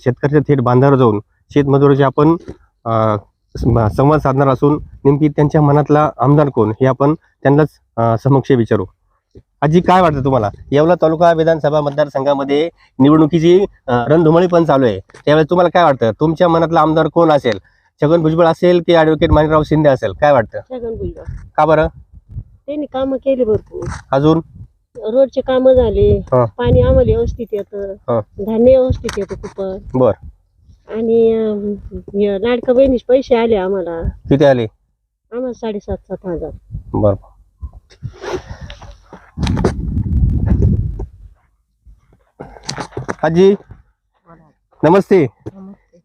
शेतकऱ्याच्या थेट बांधावर जाऊन शेतमजुराचे आपण संवाद साधणार असून नेमकी त्यांच्या मनातला आमदार कोण हे आपण त्यांनाच समक्ष विचारू. आजी काय वाटतं तुम्हाला? येवला तालुका विधानसभा मतदारसंघामध्ये निवडणुकीची रणधुमाळी पण चालू आहे. त्यावेळेस तुम्हाला काय वाटतं? तुमच्या मनातला आमदार कोण असेल? छगन भुजबळ असेल की ॲडव्होकेट माणिकराव शिंदे असेल? काय वाटतं? छगन भुजबळ. का बरं? त्यांनी कामं केली भरपूर. अजून? रोडचे कामं झाले हा. पाणी आम्हाला व्यवस्थित येतं हा. धान्य व्यवस्थित येतं खूप बर. आणि अं, हे लाडका बहिणीचे पैसे आले आम्हाला. किती आले? आम्हाला साडेसात सात हजार. बर. आजी नमस्ते.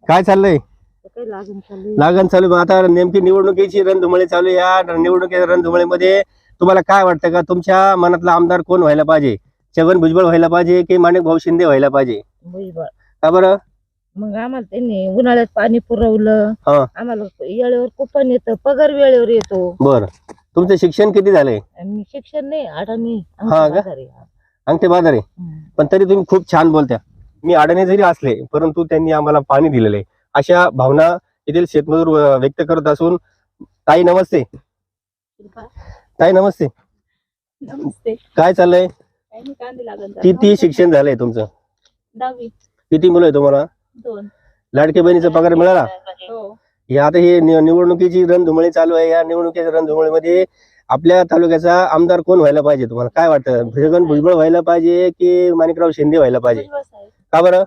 काय चाललंय? काही लागून चालली लागण चालू आहे. आता नेमकी निवडणुकीची रणधुमाळी चालू आहे. या निवडणुकीच्या रणधुमाळीमध्ये तुम्हाला काय वाटतं का? तुमच्या मनातला आमदार कोण व्हायला पाहिजे? छगन भुजबळ व्हायला पाहिजे की माणिक भाऊ शिंदे व्हायला पाहिजे? भुजबळ. का बरं? मग आम्हाला त्यांनी उन्हाळ्यात पाणी पुरवलं. हा. आम्हाला वेळेवर कुपन येतं पगार वेळेवर येतो. बर. तुमचं शिक्षण किती झालंय? आणि शिक्षण नाही अडाणी हा का? अंगठे बाजार. आहे पण तरी तुम्ही खूप छान बोलत्या. मी अडाणी जरी असले परंतु त्यांनी आम्हाला पाणी दिलेलं आहे. अशा भावना येथील शेतमजूर अं, व्यक्त करत असून ताई नमस्ते. ताई नमस्ते. नमस्ते. काय चाललंय? किती शिक्षण झालंय तुमचं? दहावी. किती मुलं आहे तुम्हाला? दोन. लाडके बहिणीचा पगार मिळाला? हो. हे आता हे नि- निवडणुकीची रणधुमाळी चालू आहे. या निवडणुकीच्या रणधुमाळीमध्ये आपल्या तालुक्याचा आमदार कोण व्हायला पाहिजे तुम्हाला? काय वाटतं? छगन भुजबळ व्हायला पाहिजे की माणिकराव शिंदे व्हायला पाहिजे? भुजबळ साहेब. का बरं?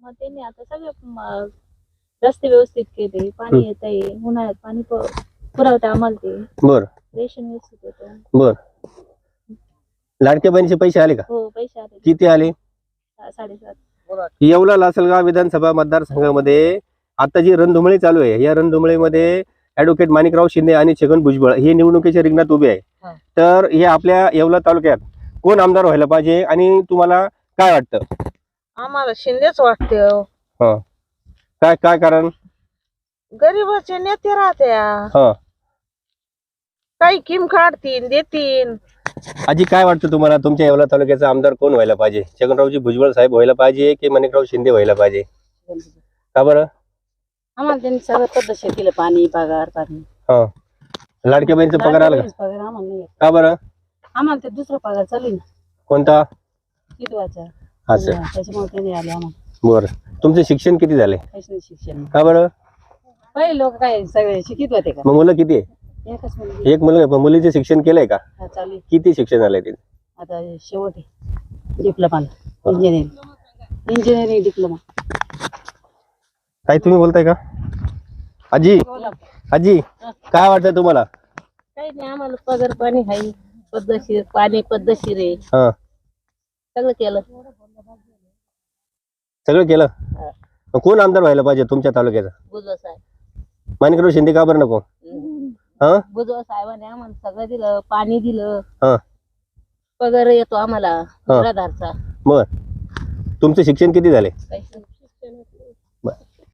मग त्यांनी आता सगळे म, रस्ते व्यवस्थित केले. पाणी येत आहे उन्हाळ्यात पाणी प- पुरवते आम्हाला ते. बर. रेशन व्यवस्थित बर. लाडक्या बहिणीचे पैसे आले का? हो पैसे आले. किती आले? सा- साडेसात. येवला लासलगाव विधानसभा मतदारसंघामध्ये आता जी रणधुमाळी चालू आहे या रणधुमाळीमध्ये ऍडव्होकेट माणिकराव शिंदे आणि छगन भुजबळ हे निवडणुकीच्या रिंगणात उभे आहे. हा. तर हे आपल्या येवला तालुक्यात कोण आमदार व्हायला पाहिजे आणि तुम्हाला काय वाटतं? आम्हाला शिंदेच वाटते हो. काय काय कारण? गरीबाचे नेते राहत्या. हा. काही किम काढतील देतील आजी काय वाटतं तुम्हाला? तुमच्या येवला तालुक्याचा आमदार कोण व्हायला पाहिजे? छगनरावजी भुजबळ साहेब व्हायला पाहिजे की माणिकराव शिंदे व्हायला पाहिजे? का बरं? आम्हाला त्यांनी सगळं पद्धतशीर केलं पाणी पगार पाणी. हा. लाडक्या बहिणीचा पगार आला का? पगार आम्हाला नाही का बरं? आम्हाला ते दुसरा पगार चालू आहे ना. कोणता? कितवाचा असं त्याच्यामुळे त्यांनी आले आम्हाला. बरं. तुमचं शिक्षण किती झाले काहीच नाही शिक्षण. का बरं? पहिले लोक काय सगळे शिकित होते का? मग मुलं किती आहे? एकच मुलगी. एक मुलगा पण मुलीचे शिक्षण केलंय का? हा, चालू आहे. किती शिक्षण झालंय तिथे आता शेवट आहे. Diploma engineering engineering diploma. काय तुम्ही बोलताय का? आजी आजी काय वाटतं तुम्हाला? काही नाही आम्हाला पगार पाणी आहे. पद्धतशीर पाणी पद्धतशीर आहे. हा. सगळं केलं. सगळं केलं? मग कोण आमदार व्हायला पाहिजे तुमच्या तालुक्याचा? माणिकराव शिंदे का बरं नको? हा? बुजवा साहेबांनी आम्हाला सगळं दिलं पाणी दिलं. हा. पगार येतो आम्हाला घरादारचा. बर. तुमचं शिक्षण किती झाले.